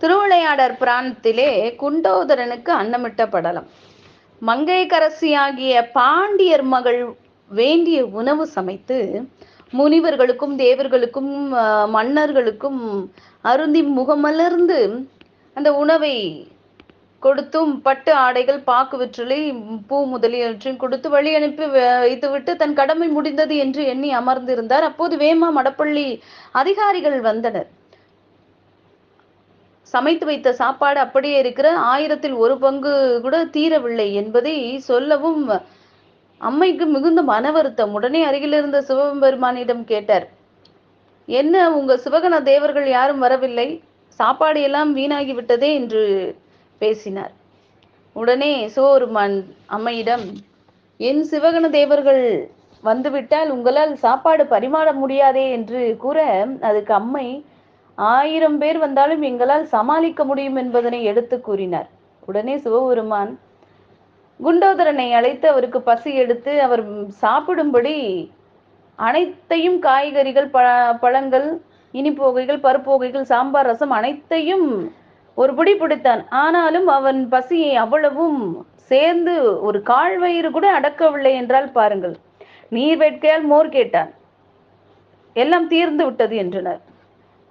திருவிளையாடற் புராணத்திலே குண்டோதரனுக்கு அன்னமிட்ட படலம் மங்கைக்கரசியாகிய பாண்டியர் மகள் வேண்டிய உணவு சமைத்து முனிவர்களுக்கும் தேவர்களுக்கும் மன்னர்களுக்கும் அருந்தி முகமலர்ந்து அந்த உணவை கொடுத்தும் பட்டு ஆடைகள் பாக்கு வெற்றிலை பூ முதலியவற்றையும் கொடுத்து வழி அனுப்பி வைத்துவிட்டு தன் கடமை முடிந்தது என்று எண்ணி அமர்ந்திருந்தார். அப்போது வேமா மடப்பள்ளி அதிகாரிகள் வந்தனர். சமைத்து வைத்த சாப்பாடு அப்படியே இருக்கிற ஆயிரத்தில் ஒரு பங்கு கூட தீரவில்லை என்பதை சொல்லவும் அம்மைக்கு மிகுந்த மன வருத்தம். உடனே அருகில் இருந்த சிவபெருமானிடம் கேட்டார் என்ன உங்க சிவகண தேவர்கள் யாரும் வரவில்லை? சாப்பாடு எல்லாம் வீணாகி விட்டதே? என்று பேசினார். உடனே சிவபெருமான் அம்மையிடம் என் சிவகண தேவர்கள் வந்துவிட்டால் உங்களால் சாப்பாடு பரிமாற முடியாதே என்று கூற அதுக்கு அம்மை ஆயிரம் பேர் வந்தாலும் எங்களால் சமாளிக்க முடியும் என்பதனை எடுத்து கூறினார். உடனே சிவபெருமான் குண்டோதரனை அழைத்து அவருக்கு பசி எடுத்து அவர் சாப்பிடும்படி அனைத்தையும் காய்கறிகள் பழ பழங்கள் இனிப்பு வகைகள் பருப்பு வகைகள் சாம்பார் ரசம் அனைத்தையும் ஒரு பிடி பிடித்தான். ஆனாலும் அவன் பசியை அவ்வளவும் சேர்ந்து ஒரு கால் வயிறு கூட அடக்கவில்லை என்றால் பாருங்கள். நீர் வேட்கையால் மோர் கேட்டான். எல்லாம் தீர்ந்து விட்டது என்றனர்.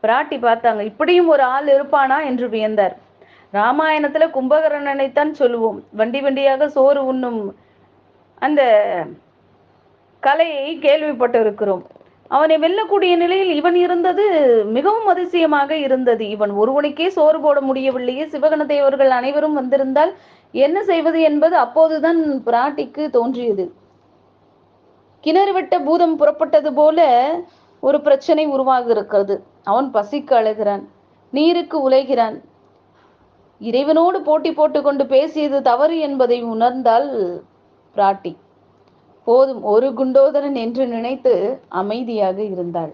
பிராட்டி பார்த்தாங்க. இப்படியும் ஒரு ஆள் இருப்பானா என்று வியந்தார். ராமாயணத்துல கும்பகர்ணனைத்தான் சொல்லுவோம். வண்டி வண்டியாக சோறு உண்ணும் அந்த கலையை கேள்விப்பட்டிருக்கிறோம். அவனை வெல்லக்கூடிய நிலையில் இவன் இருந்தது மிகவும் அதிசயமாக இருந்தது. இவன் ஒருவனுக்கே சோறு போட முடியவில்லையே. சிவகண தேவர்கள் அனைவரும் வந்திருந்தால் என்ன செய்வது என்பது அப்போதுதான் பிராட்டிக்கு தோன்றியது. கிணறு விட்ட பூதம் புறப்பட்டது போல ஒரு பிரச்சனை உருவாகி இருக்கிறது. அவன் பசிக்கு அழுகிறான். நீருக்கு உலைகிறான். இறைவனோடு போட்டி போட்டுக்கொண்டு பேசியது தவறு என்பதை உணர்ந்தால் பிராட்டி. போதும் ஒரு குண்டோதரன் என்று நினைத்து அமைதியாக இருந்தாள்.